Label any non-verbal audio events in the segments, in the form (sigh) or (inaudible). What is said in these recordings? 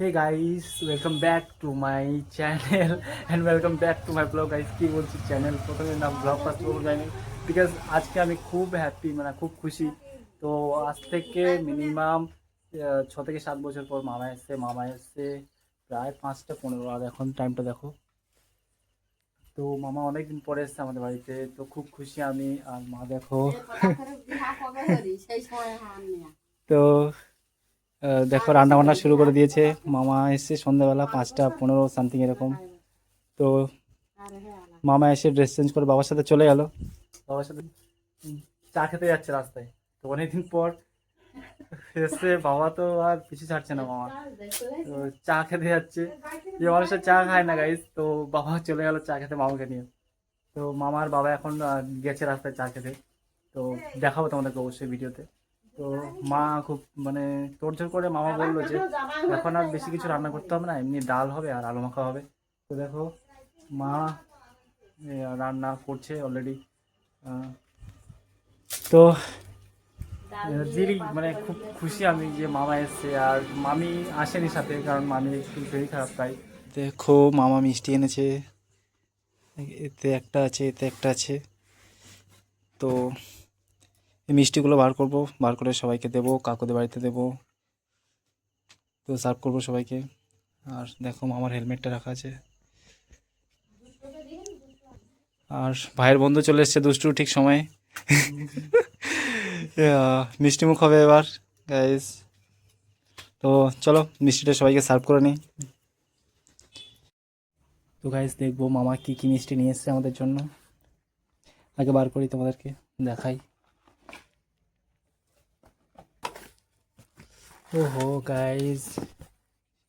Hey guys welcome back to my channel and welcome back to my blog guys কী বলছি channel প্রথমে না blog first বলব যাইনি because আজকে আমি খুব হ্যাপি মানে খুব খুশি। তো আজ থেকে মিনিমাম ছ থেকে সাত বছর পর মামা এসছে। মামা এসছে প্রায় পাঁচটা পনেরো। আর এখন টাইমটা দেখো। তো মামা অনেকদিন পরে এসছে আমাদের বাড়িতে। তো খুব খুশি আমি। আর মা দেখো। তো দেখো রান্না বান্না শুরু করে দিয়েছে। মামা এসছে সন্ধ্যাবেলা পাঁচটা পনেরো সামথিং এরকম। তো। মামা এসে ড্রেস চেঞ্জ করে বাবার সাথে চলে গেল। বাবার সাথে চা খেতে যাচ্ছে রাস্তায়। তো অনেকদিন পর এসে বাবা তো আর পিছু ছাড়ছে না মামা তো চা খেতে যাচ্ছে। যে মানুষটা চা খায় না গাইস তো বাবা চলে গেল চা খেতে মামাকে নিয়ে। তো মামার বাবা এখন গেছে রাস্তায় চা খেতে। তো দেখাবো তোমাদেরকে অবশ্যই ভিডিওতে। তো মা খুব মানে তোড়জোড় করে মামা বলল যে, এখন আর বেশি কিছু রান্না করতে হবে না, এমনি ডাল হবে আর আলু মাখা হবে। তো দেখো, মা রান্না করছে অলরেডি তো রিলি মানে খুব খুশি আমি যে মামা এসছে আর মামি আসেনি সাথে, কারণ মামি একটু শরীর খারাপ তাই। দেখো, মামা মিষ্টি এনেছে। এতে একটা আছে, এতে একটা আছে। তো এই মিষ্টিগুলো বার করব বার করে সবাইকে দেবো কাকুদের বাড়িতে দেবো। তো সার্ভ করব সবাইকে। আর দেখো আমার হেলমেটটা রাখা আছে। আর ভাইয়ের বন্ধু চলে এসছে দুষ্টু ঠিক সময়ে। (laughs) আহ, মিষ্টি মুখ হবে এবার গাইস তো চলো মিষ্টিটা সবাইকে সার্ভ করে নিই। তো গাইস দেখব মামা কি কি মিষ্টি নিয়ে এসছে আমাদের জন্য। আগে বার করি তোমাদেরকে দেখাই। ওহো গাইস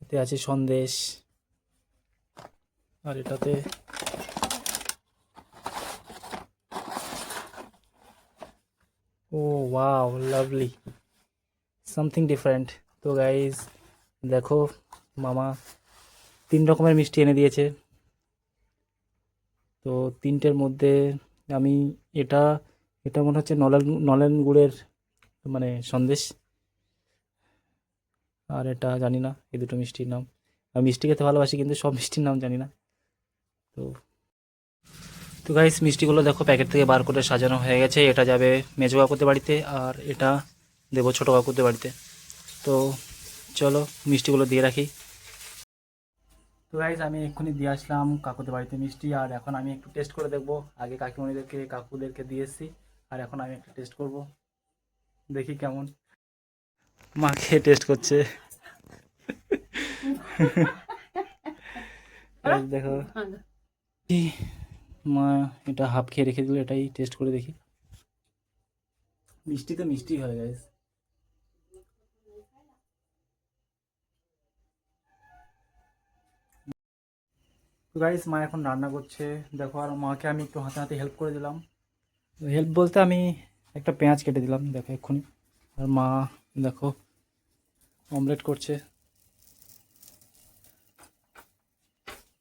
এতে আছে সন্দেশ। আর এটাতে ও ওয়াও লাভলি সামথিং ডিফারেন্ট তো গাইস দেখো, মামা তিন রকমের মিষ্টি এনে দিয়েছে। তো, তিনটের মধ্যে আমি এটা এটা মনে হচ্ছে নলেন নলেন গুড়ের মানে সন্দেশ। আর এটা জানি না, এই দুটো মিষ্টির নাম। আমি মিষ্টি খেতে ভালোবাসি, কিন্তু সব মিষ্টির নাম জানি না। তো তো গাইস মিষ্টিগুলো দেখো প্যাকেট থেকে বার করে সাজানো হয়ে গেছে। এটা যাবে মেজো কাকুদের বাড়িতে আর এটা দেবো ছোটো কাকুদের বাড়িতে। তো, চলো মিষ্টিগুলো দিয়ে রাখি। তো গাইস আমি এক্ষুনি দিয়ে আসলাম কাকুদের বাড়িতে মিষ্টি। আর এখন আমি একটু টেস্ট করে দেখব। আগে কাকিমণিদেরকে, কাকুদেরকে দিয়ে এসেছি। আর এখন আমি একটু টেস্ট করব। দেখি কেমন। মা খেয়ে টেস্ট করছে। দেখো। মা এটা হাফ খেয়ে রেখে দিল এটাই টেস্ট করে দেখি। মিষ্টি তো মিষ্টি হয় গাইস গাইস মা এখন রান্না করছে। দেখো আর মাকে আমি একটু হাতে হাতে হেল্প করে দিলাম। হেল্প বলতে আমি একটা পেঁয়াজ কেটে দিলাম দেখো এক্ষুনি। আর মা দেখো অমলেট করছে।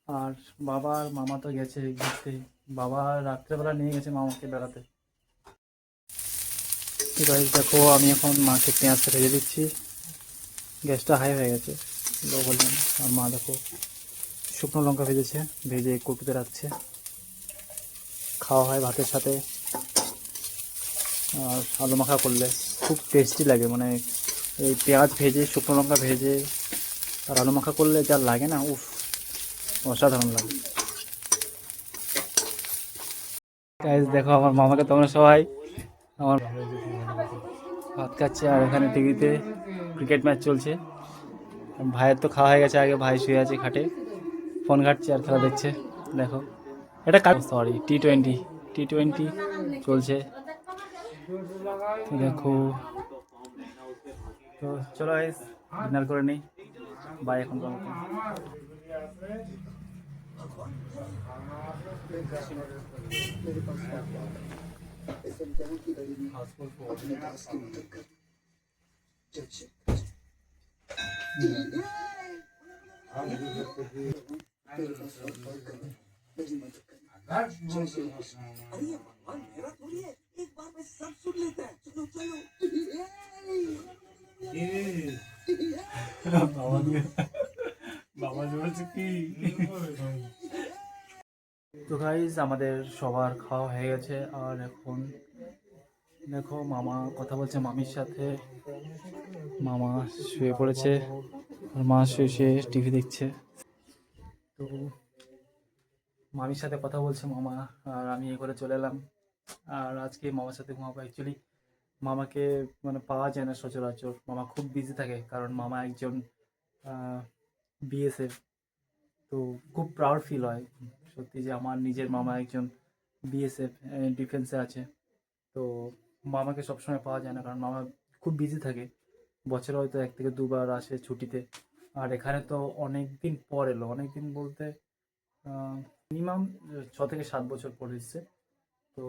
আর বাবা আর মামা তো গেছে ঘুরতে। বাবা রাত্রেবেলা নিয়ে গেছে মামাকে বেড়াতে। তো গাইস দেখো, আমি এখন মাকে পেঁয়াজটা ভেজে দিচ্ছি। গ্যাসটা হাই হয়ে গেছে। লো আর মা দেখো, শুকনো লঙ্কা ভেজেছে, ভেজে কটুতে রাখছে। খাওয়া হয় ভাতের সাথে। আর আলু মাখা করলে। খুব টেস্টি লাগে। মানে এই পেঁয়াজ ভেজে, শুকনো লঙ্কা ভেজে আর আলু মাখা করলে যা লাগে না, উফ, অসাধারণ লাগে। দেখো আমার মামাকে তোমরা সবাই। আমার ভাত খাচ্ছে আর এখানে টিভিতে ক্রিকেট ম্যাচ চলছে। ভাইয়ের তো খাওয়া হয়ে গেছে আগে, ভাই শুয়ে আছে খাটে। ফোন ঘাটছে আর খেলা দেখছে। দেখো। এটা কাজ sorry T twenty T twenty চলছে। तो देखो तो चलो इस डिनर कर नहीं बाय अरे भगवान গাইজ আমাদের সবার খাওয়া হয়ে গেছে। আর এখন দেখো, মামা কথা বলছে মামির সাথে। মামা শুয়ে পড়েছে, আর মা শুয়ে শুয়ে টিভি দেখছে। তো মামির সাথে কথা বলছে মামা, আর আমি এ করে চলে এলাম। আর আজকে মামার সাথে ঘুমাবো অ্যাকচুয়ালি মামাকে মানে পাওয়া যায় না সচরাচর। মামা খুব বিজি থাকে, কারণ মামা একজন বিএসএফ তো খুব প্রাউড ফিল হয়। সত্যি যে আমার নিজের মামা একজন বিএসএফ ডিফেন্সে আছে। তো মামাকে সবসময় পাওয়া যায় না, কারণ মামা খুব বিজি থাকে। বছরে হয়তো এক থেকে দুবার আসে ছুটিতে। আর এখানে তো অনেক দিন পর এলো। অনেক দিন বলতে মিনিমাম ছ থেকে সাত বছর পর এসছে। তো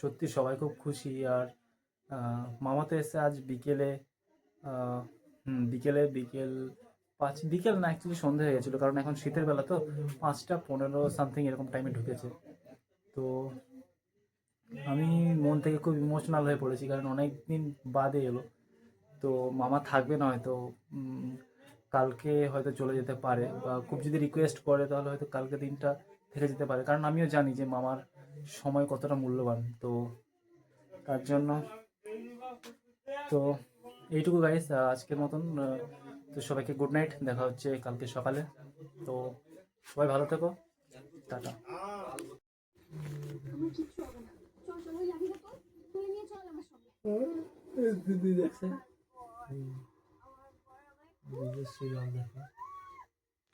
সত্যি সবাই খুব খুশি। আর মামা তো এসছে আজ বিকেলে বিকেলে, বিকেল পাঁচ, বিকেল না অ্যাকচুয়ালি সন্ধে হয়ে গেছিল, কারণ এখন শীতের বেলা তো পাঁচটা পনেরো সামথিং এরকম টাইমে ঢুকেছে। তো আমি মন থেকে খুব ইমোশনাল হয়ে পড়েছি, কারণ অনেক দিন বাদে এলো। তো মামা থাকবে না হয়তো কালকে হয়তো চলে যেতে পারে, বা খুব যদি রিকোয়েস্ট করে তাহলে হয়তো কালকে দিনটা থেকে যেতে পারে। কারণ আমিও জানি যে মামার সময় কতটা মূল্যবান, তো তার জন্য তো এইটুকু গাইস আজকের মতন তো সবাইকে গুড নাইট দেখা হচ্ছে কালকে সকালে। তো সবাই ভালো থেকো। টাটা। দিদি দেখছে। বিজয় শ্রীরাম দেখো।